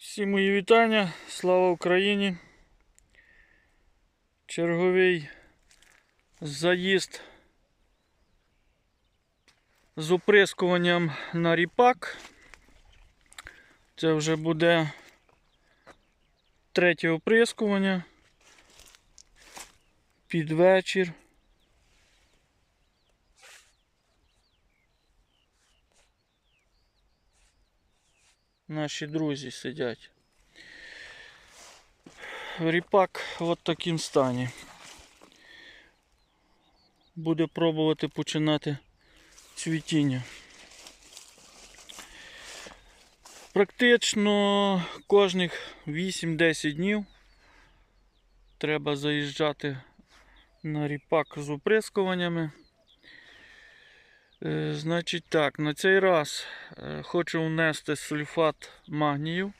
Всі мої вітання, слава Україні. Черговий заїзд з оприскуванням на ріпак. Це вже буде третє оприскування під вечір. Наші друзі сидять. Ріпак в таким стані. Буде пробувати починати цвітіння. Практично кожних 8-10 днів треба заїжджати на ріпак з оприскуваннями. Е, Значить так, на цей раз е, хочу внести сульфат магнію,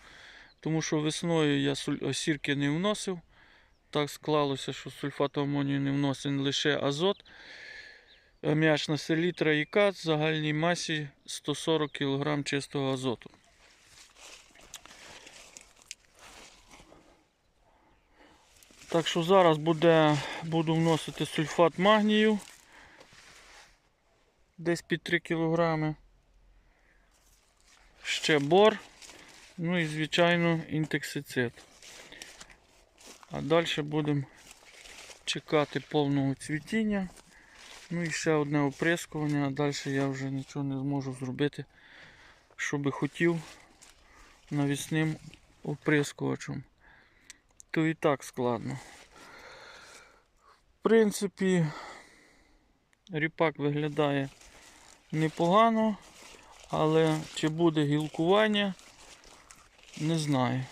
тому що весною я осірки не вносив. Так склалося, що сульфат амонію не вносив лише азот. Аміачна селітра і кат в загальній масі 140 кг чистого азоту. Так що зараз буде, буду вносити сульфат магнію десь під 3 кг. Ще бор. Ну і, звичайно, інтексицид. А далі будемо чекати повного цвітіння. Ну і ще одне оприскування, а далі я вже нічого не зможу зробити, що би хотів навісним оприскувачем. То і так складно. В принципі, ріпак виглядає непогано, але чи буде гілкування, не знаю.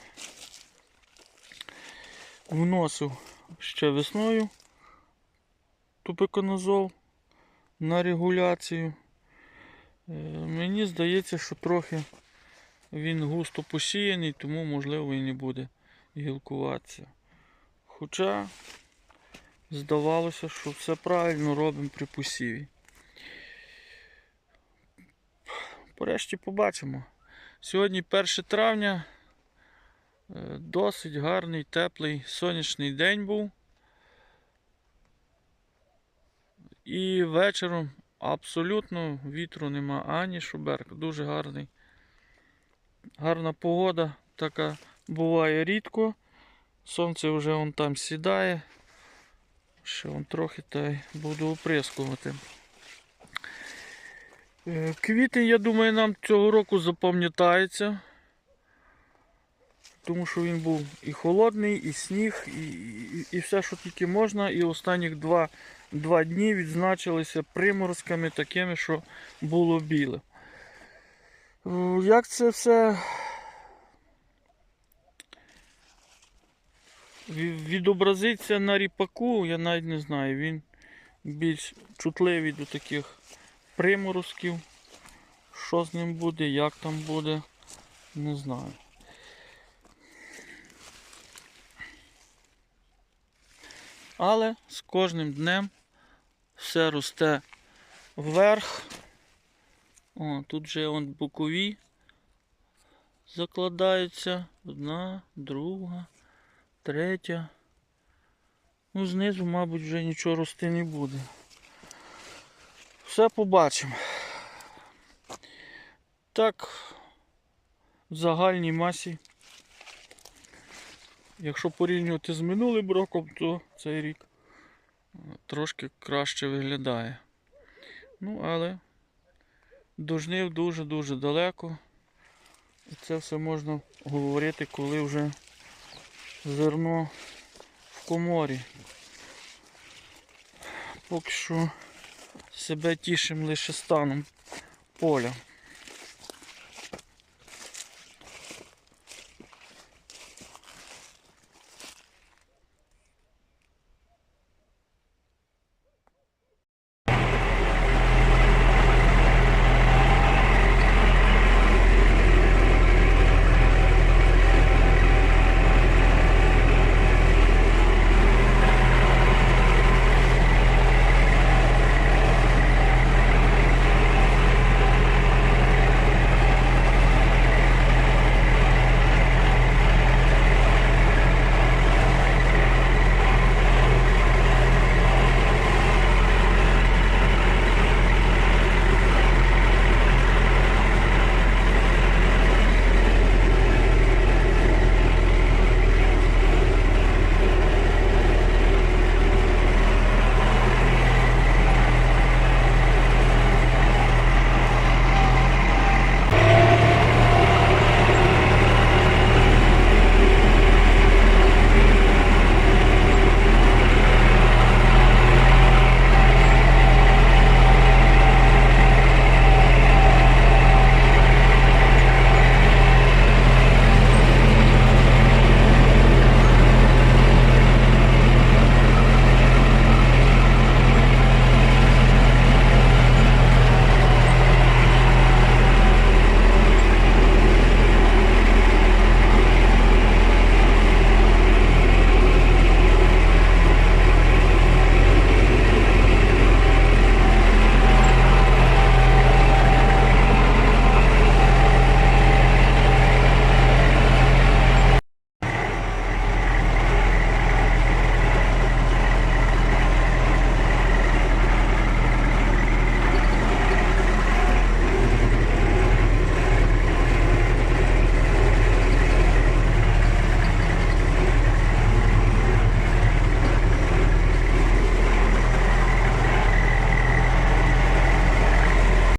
Вносив ще весною тупиконозол на регуляцію. Е, Мені здається, що трохи він густо посіяний, тому можливо і не буде гілкуватися. Хоча здавалося, що все правильно робимо при посіві. Порешті побачимо. Сьогодні 1 травня. Е, Досить гарний, теплий сонячний день був. І вечором абсолютно вітру нема ані шуберк. Дуже гарний. Гарна погода, така буває рідко. Сонце вже вон там сідає. Ще вон трохи та й буду оприскувати. Е, Квітень, я думаю, нам цього року запам'ятається. Тому що він був і холодний, і сніг, і, і, і все, що тільки можна. І останніх два, два дні відзначилися приморозками такими, що було біле. Е, Як це все відобразиться на ріпаку, я навіть не знаю. Він більш чутливий до таких приморозків. Що з ним буде, як там буде, не знаю. Але з кожним днем все росте вверх. О, тут вже он бокові закладаються. Одна, друга, третя. Ну, знизу, мабуть, вже нічого рости не буде. Все побачимо. Так, в загальній масі. Якщо порівнювати з минулим роком, то цей рік е, трошки краще виглядає. Ну, але до жнив дуже-дуже далеко. І це все можна говорити, коли вже зерно в коморі. Поки що себе тішимо лише станом поля.